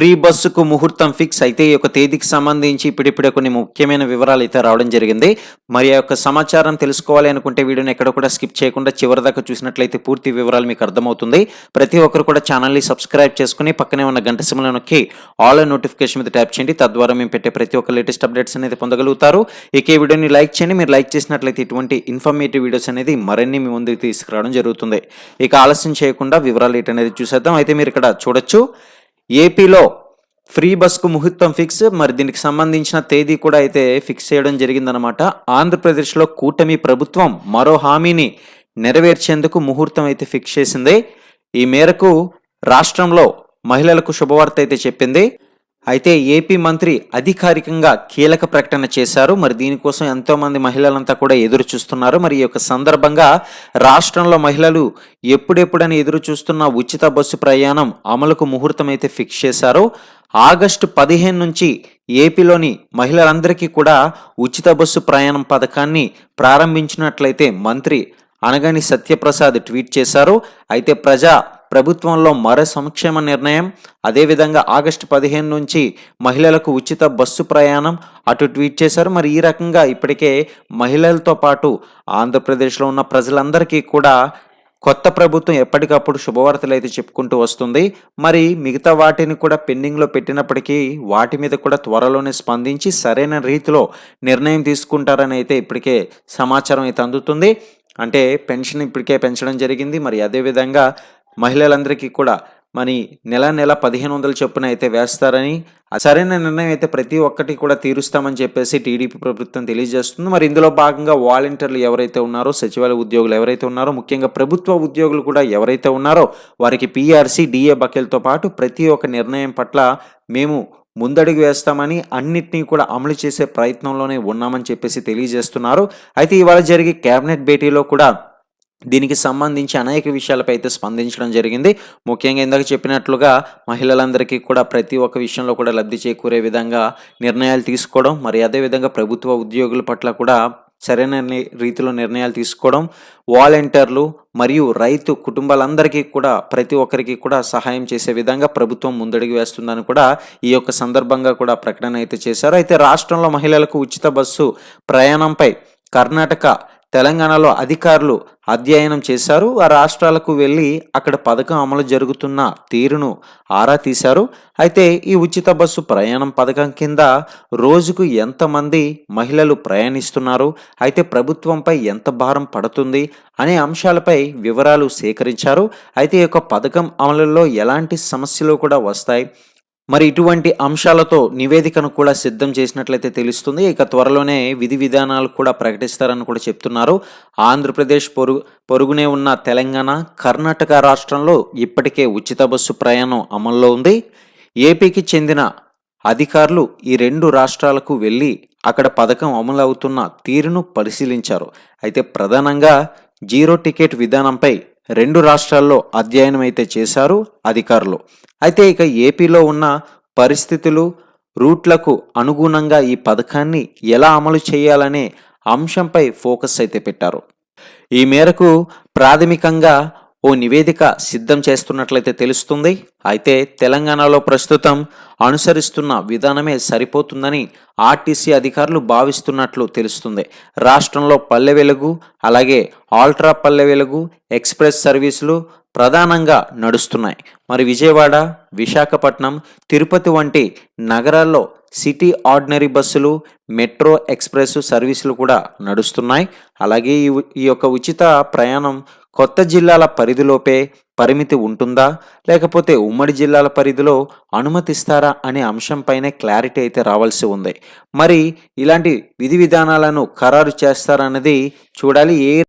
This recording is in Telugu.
ఫ్రీ బస్సుకు ముహూర్తం ఫిక్స్ అయితే ఈ యొక్క తేదీకి సంబంధించి ఇప్పుడిప్పుడే కొన్ని ముఖ్యమైన వివరాలు అయితే రావడం జరిగింది. మరి ఆ యొక్క సమాచారం తెలుసుకోవాలి అనుకుంటే వీడియోని ఎక్కడ కూడా స్కిప్ చేయకుండా చివరి దాకా చూసినట్లయితే పూర్తి వివరాలు మీకు అర్థమవుతుంది. ప్రతి ఒక్కరు కూడా ఛానల్ని సబ్స్క్రైబ్ చేసుకుని పక్కనే ఉన్న గంట సిమ్లో నొక్కి ఆల్ నోటిఫికేషన్ మీద ట్యాప్ చేయండి. తద్వారా మేము పెట్టే ప్రతి ఒక్క లేటెస్ట్ అప్డేట్స్ అనేది పొందగలుగుతారు. ఇక ఈ వీడియోని లైక్ చేయండి. మీరు లైక్ చేసినట్లయితే ఇటువంటి ఇన్ఫర్మేటివ్ వీడియోస్ అనేది మరిన్ని మీ ముందుకు తీసుకురావడం జరుగుతుంది. ఇక ఆలస్యం చేయకుండా వివరాలు ఏంటనేది చూసేద్దాం. అయితే మీరు ఇక్కడ చూడొచ్చు. ఏపీలో ఫ్రీ బస్కు ముహూర్తం ఫిక్స్ మరి దీనికి సంబంధించిన తేదీ కూడా అయితే ఫిక్స్ చేయడం జరిగిందనమాట ఆంధ్రప్రదేశ్లో కూటమి ప్రభుత్వం మరో హామీని నెరవేర్చేందుకు ముహూర్తం అయితే ఫిక్స్ చేసింది. ఈ మేరకు రాష్ట్రంలో మహిళలకు శుభవార్త అయితే చెప్పింది. అయితే ఏపీ మంత్రి అధికారికంగా కీలక ప్రకటన చేశారు. మరి దీనికోసం ఎంతోమంది మహిళలంతా కూడా ఎదురు చూస్తున్నారు మరి ఈ యొక్క సందర్భంగా రాష్ట్రంలో మహిళలు ఎప్పుడెప్పుడని ఎదురు చూస్తున్న ఉచిత బస్సు ప్రయాణం అమలుకు ముహూర్తం అయితే ఫిక్స్ చేశారు. ఆగస్టు పదిహేను నుంచి ఏపీలోని మహిళలందరికీ కూడా ఉచిత బస్సు ప్రయాణం పథకాన్ని ప్రారంభించినట్లయితే మంత్రి అనగాని సత్యప్రసాద్ ట్వీట్ చేశారు. అయితే ప్రజా ప్రభుత్వంలో మరో సంక్షేమ నిర్ణయం అదేవిధంగా ఆగస్టు పదిహేను నుంచి మహిళలకు ఉచిత బస్సు ప్రయాణం అటు ట్వీట్ చేశారు. మరి ఈ రకంగా ఇప్పటికే మహిళలతో పాటు ఆంధ్రప్రదేశ్లో ఉన్న ప్రజలందరికీ కూడా కొత్త ప్రభుత్వం ఎప్పటికప్పుడు శుభవార్తలు అయితే చెప్పుకుంటూ వస్తుంది. మరి మిగతా వాటిని కూడా పెండింగ్లో పెట్టినప్పటికీ వాటి మీద కూడా త్వరలోనే స్పందించి సరైన రీతిలో నిర్ణయం తీసుకుంటారని అయితే ఇప్పటికే సమాచారం అయితే అందుతుంది. అంటే పెన్షన్ ఇప్పటికే పెంచడం జరిగింది. మరి అదేవిధంగా మహిళలందరికీ కూడా మరి నెల నెల పదిహేను వందల చొప్పున అయితే వేస్తారని సరైన నిర్ణయం అయితే ప్రతి ఒక్కటి కూడా తీరుస్తామని చెప్పేసి టీడీపీ ప్రభుత్వం తెలియజేస్తుంది. మరి ఇందులో భాగంగా వాలంటీర్లు ఎవరైతే ఉన్నారో సచివాలయ ఉద్యోగులు ఎవరైతే ఉన్నారో ముఖ్యంగా ప్రభుత్వ ఉద్యోగులు కూడా ఎవరైతే ఉన్నారో వారికి పీఆర్సీ డిఏ బకెల్తో పాటు ప్రతి ఒక్క నిర్ణయం పట్ల మేము ముందడుగు వేస్తామని అన్నిటినీ కూడా అమలు చేసే ప్రయత్నంలోనే ఉన్నామని చెప్పేసి తెలియజేస్తున్నారు. అయితే ఇవాళ జరిగే కేబినెట్ భేటీలో కూడా దీనికి సంబంధించి అనేక విషయాలపై అయితే స్పందించడం జరిగింది. ముఖ్యంగా ఇందాక చెప్పినట్లుగా మహిళలందరికీ కూడా ప్రతి ఒక్క విషయంలో కూడా లబ్ధి చేకూరే విధంగా నిర్ణయాలు తీసుకోవడం మరి అదేవిధంగా ప్రభుత్వ ఉద్యోగుల పట్ల కూడా సరైన రీతిలో నిర్ణయాలు తీసుకోవడం వాలంటీర్లు మరియు రైతు కుటుంబాలందరికీ కూడా ప్రతి ఒక్కరికి కూడా సహాయం చేసే విధంగా ప్రభుత్వం ముందడుగు వేస్తుందని కూడా ఈ యొక్క సందర్భంగా కూడా ప్రకటన అయితే చేశారు. అయితే రాష్ట్రంలో మహిళలకు ఉచిత బస్సు ప్రయాణంపై కర్ణాటక తెలంగాణలో అధికారులు అధ్యయనం చేశారు. ఆ రాష్ట్రాలకు వెళ్ళి అక్కడ పథకం అమలు జరుగుతున్న తీరును ఆరా తీశారు. అయితే ఈ ఉచిత బస్సు ప్రయాణం పథకం కింద రోజుకు ఎంతమంది మహిళలు ప్రయాణిస్తున్నారు? అయితే ప్రభుత్వంపై ఎంత భారం పడుతుంది? అనే అంశాలపై వివరాలు సేకరించారు. అయితే ఈ యొక్క పథకం అమలులో ఎలాంటి సమస్యలు కూడా వస్తాయి? మరి ఇటువంటి అంశాలతో నివేదికను కూడా సిద్ధం చేసినట్లయితే తెలుస్తుంది. ఇక త్వరలోనే విధి విధానాలు కూడా ప్రకటిస్తారని కూడా చెప్తున్నారు. ఆంధ్రప్రదేశ్ పొరుగు పొరుగునే ఉన్న తెలంగాణ కర్ణాటక రాష్ట్రంలో ఇప్పటికే ఉచిత బస్సు ప్రయాణం అమల్లో ఉంది. ఏపీకి చెందిన అధికారులు ఈ రెండు రాష్ట్రాలకు వెళ్ళి అక్కడ పథకం అమలు అవుతున్న తీరును పరిశీలించారు. అయితే ప్రధానంగా జీరో టికెట్ విధానంపై రెండు రాష్ట్రాల్లో అధ్యయనం అయితే చేశారు అధికారులు. అయితే ఇక ఏపీలో ఉన్న పరిస్థితులు రూట్లకు అనుగుణంగా ఈ పథకాన్ని ఎలా అమలు చేయాలనే అంశంపై ఫోకస్ అయితే పెట్టారు. ఈ మేరకు ప్రాథమికంగా ఓ నివేదిక సిద్ధం చేస్తున్నట్లయితే తెలుస్తుంది. అయితే తెలంగాణలో ప్రస్తుతం అనుసరిస్తున్న విధానమే సరిపోతుందని ఆర్టీసీ అధికారులు భావిస్తున్నట్లు తెలుస్తుంది. రాష్ట్రంలో పల్లె వెలుగు అలాగే ఆల్ట్రా పల్లె వెలుగు ఎక్స్ప్రెస్ సర్వీసులు ప్రధానంగా నడుస్తున్నాయి. మరి విజయవాడ విశాఖపట్నం తిరుపతి వంటి నగరాల్లో సిటీ ఆర్డినరీ బస్సులు మెట్రో ఎక్స్ప్రెస్ సర్వీసులు కూడా నడుస్తున్నాయి. అలాగే ఈ ఈ యొక్క ఉచిత ప్రయాణం కొత్త జిల్లాల పరిధిలోపే పరిమితి ఉంటుందా? లేకపోతే ఉమ్మడి జిల్లాల పరిధిలో అనుమతిస్తారా అనే అంశంపైనే క్లారిటీ అయితే రావాల్సి ఉంది. మరి ఇలాంటి విధి విధానాలను ఖరారు చేస్తారన్నది చూడాలి. ఏ